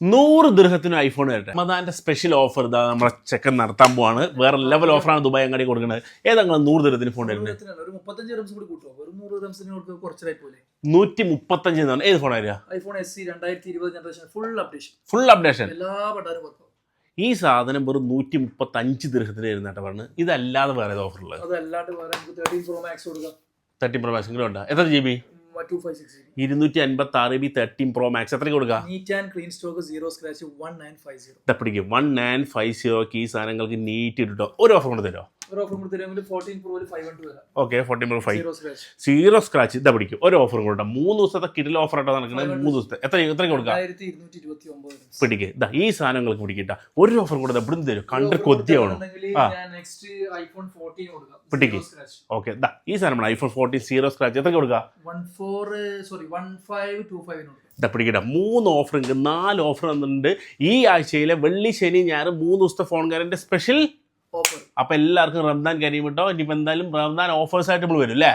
നൂറ് ദൃഹത്തിന് ഐഫോൺ വരട്ടെ. റമദാന്റെ special offer ഇതാ നമ്മുടെ ചെക്കൻ നടത്താൻ പോവാണ്. വേറെ ലെവൽ ഓഫറാണ് ദുബായ് അങ്ങാടി കൊടുക്കുന്നത് ഏതാ നൂറ് ദൃഹത്തിന് ഫോൺ വരുന്നത്? നൂറ്റി മുപ്പത്തഞ്ച് എന്നാണ് ഏത് ഫോൺ ഐഫോൺ എസ് സി രണ്ടായിരത്തി ഇരുപത് generation full updation full updation എല്ലാ പട്ടാരും ഈ സാധനം വെറും നൂറ്റി മുപ്പത്തി അഞ്ച് ദൃഹത്തിന് വരുന്ന പറഞ്ഞു ഇതല്ലാതെ വേറെ ഓഫറുള്ളത് അതല്ലാണ്ട് വേറെ തേർട്ടീൻ പ്രോ മാക്സ് കൊടുക്കാം. തേർട്ടീൻ പ്രോ മാക്സ് ഉണ്ട്? എത്ര ജി ബി ഇരുന്നൂറ്റി അൻപത്തി ആറ് ബി തേർട്ടീൻ പ്രോ മാക്സ് എത്ര കൊടുക്കുക neat and clean stock zero scratch one nine five zero തപ്പിടിക്കും one nine five സീറോക്ക് ഈ സാധനങ്ങൾക്ക് നീറ്റ് ഇട്ടിട്ടോ. ഒരു ഓഫർ കൊണ്ട് തരുമോ okay fourteen pro five zero scratch ഇതാ പിടിക്കും. ഒരു ഓഫർ കൊടുക്കാം മൂന്ന് ദിവസത്തെ കിടിൽ ഓഫർ ആയിട്ടാണ് നടക്കുന്നത്. മൂന്ന് ദിവസത്തെ. എത്ര എത്ര കൊടുക്കാം? പിടിക്കുക ഇതാ ഈ സാധനങ്ങൾക്ക് പിടിക്കട്ട. ഒരു ഓഫർ കൊടുത്താൽ എവിടെ തരും. കണ്ട് കൊതിയാവണം. ആ. ഓക്കെ ഇതാ ഈ സാധനം ഐഫോൺ ഫോർട്ടീൻ സീറോ സ്ക്രാച്ച് എത്ര കൊടുക്കാം? ഇതാ പിടിക്കട്ടെ. മൂന്ന് ഓഫർ ഉണ്ട് നാല് ഓഫർ വന്നിട്ടുണ്ട് ഈ ആഴ്ചയിലെ വെള്ളി ശനി ഞായർ മൂന്ന് ദിവസത്തെ ഫോൺ കാരന്റെ സ്പെഷ്യൽ ഓഫർ അപ്പം എല്ലാവർക്കും റംദാൻ കരീം കിട്ടോ. ഇനിയിപ്പോൾ എന്തായാലും റംദാൻ ഓഫേഴ്സ് ആയിട്ട് നമ്മൾ വരും അല്ലേ?